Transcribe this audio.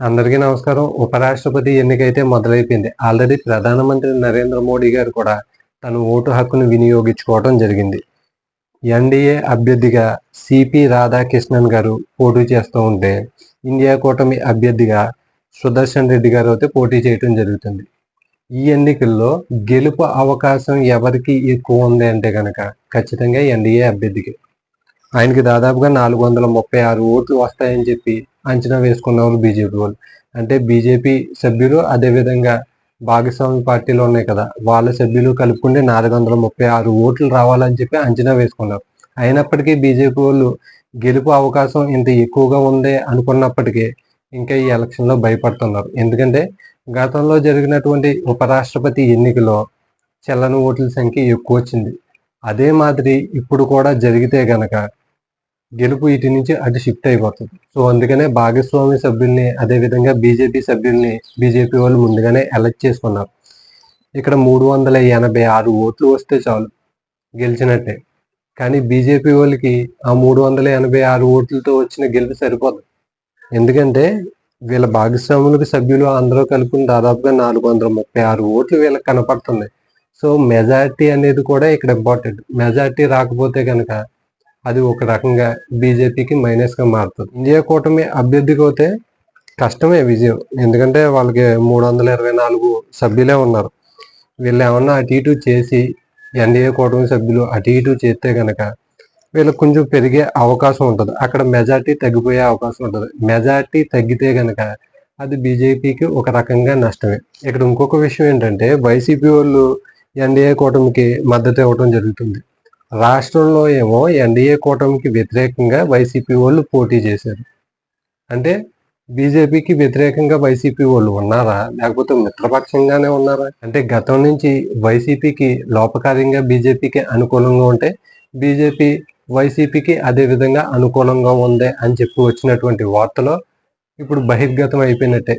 అందరికీ నమస్కారం. ఉపరాష్ట్రపతి ఎన్నికైతే మొదలైపోయింది. ఆల్రెడీ ప్రధానమంత్రి నరేంద్ర మోడీ గారు కూడా తన ఓటు హక్కును వినియోగించుకోవడం జరిగింది. ఎన్డీఏ అభ్యర్థిగా సిపి రాధాకృష్ణన్ గారు పోటీ చేస్తూ ఉంటే ఇండియా కూటమి అభ్యర్థిగా సుదర్శన్ రెడ్డి గారు అయితే పోటీ చేయడం జరుగుతుంది. ఈ ఎన్నికల్లో గెలుపు అవకాశం ఎవరికి ఎక్కువ ఉంది అంటే కనుక ఖచ్చితంగా ఎన్డీఏ అభ్యర్థికి. ఆయనకి దాదాపుగా నాలుగు వందల ముప్పై ఆరు ఓట్లు వస్తాయని చెప్పి అంచనా వేసుకున్నారు బీజేపీ వాళ్ళు. అంటే బీజేపీ సభ్యులు అదేవిధంగా భాగస్వామి పార్టీలు ఉన్నాయి కదా వాళ్ళ సభ్యులు కలుపుకుంటే నాలుగు వందల ముప్పై ఆరు ఓట్లు రావాలని చెప్పి అంచనా వేసుకున్నారు. అయినప్పటికీ బీజేపీ వాళ్ళు గెలుపు అవకాశం ఇంత ఎక్కువగా ఉంది అనుకున్నప్పటికీ ఇంకా ఈ ఎలక్షన్లో భయపడుతున్నారు. ఎందుకంటే గతంలో జరిగినటువంటి ఉపరాష్ట్రపతి ఎన్నికలో చెల్లని ఓట్ల సంఖ్య ఎక్కువ వచ్చింది. అదే మాదిరి ఇప్పుడు కూడా జరిగితే గనక గెలుపు ఇటు నుంచి అటు షిఫ్ట్ అయిపోతుంది. సో అందుకనే భాగస్వామి సభ్యుల్ని అదేవిధంగా బీజేపీ సభ్యుల్ని బీజేపీ వాళ్ళు ముందుగానే ఎలక్ట్ చేసుకున్నారు. ఇక్కడ మూడు వందల ఎనభై ఆరు ఓట్లు వస్తే చాలు గెలిచినట్టే. కానీ బీజేపీ వాళ్ళకి ఆ మూడు వందల ఎనభై ఆరు ఓట్లతో వచ్చిన గెలుపు సరిపోదు. ఎందుకంటే వీళ్ళ భాగస్వాములకు సభ్యులు అందరూ కలుపుకుని దాదాపుగా నాలుగు వందల ముప్పై ఆరు ఓట్లు వీళ్ళకి కనపడుతున్నాయి. సో మెజార్టీ అనేది కూడా ఇక్కడ ఇంపార్టెంట్ మెజారిటీ రాకపోతే కనుక అది ఒక రకంగా బీజేపీకి మైనస్గా మారుతుంది. ఇండియా కూటమి అభ్యర్థికి అయితే కష్టమే విజయం. ఎందుకంటే వాళ్ళకి మూడు వందల ఇరవై నాలుగు సభ్యులే ఉన్నారు. వీళ్ళు ఏమన్నా అటు ఇటు చేసి ఎన్డీఏ కూటమి సభ్యులు అటు ఇటు చేస్తే కనుక వీళ్ళకి కొంచెం పెరిగే అవకాశం ఉంటుంది. అక్కడ మెజార్టీ తగ్గిపోయే అవకాశం ఉంటుంది. మెజార్టీ తగ్గితే కనుక అది బీజేపీకి ఒక రకంగా నష్టమే. ఇక్కడ ఇంకొక విషయం ఏంటంటే వైసీపీ వాళ్ళు ఎన్డీఏ కూటమికి మద్దతు ఇవ్వడం జరుగుతుంది. రాష్ట్రంలో ఏమో ఎన్డీఏ కూటమికి వ్యతిరేకంగా వైసీపీ వాళ్ళు పోటీ చేశారు. అంటే బీజేపీకి వ్యతిరేకంగా వైసీపీ వాళ్ళు ఉన్నారా? లేకపోతే మిత్రపక్షంగానే ఉన్నారా? అంటే గతం నుంచి వైసీపీకి లోపకార్యంగా బీజేపీకి అనుకూలంగా ఉంటే బీజేపీ వైసీపీకి అదే విధంగా అనుకూలంగా ఉంది అని చెప్పి వచ్చినటువంటి వార్తలో ఇప్పుడు బహిర్గతం అయిపోయినట్టే.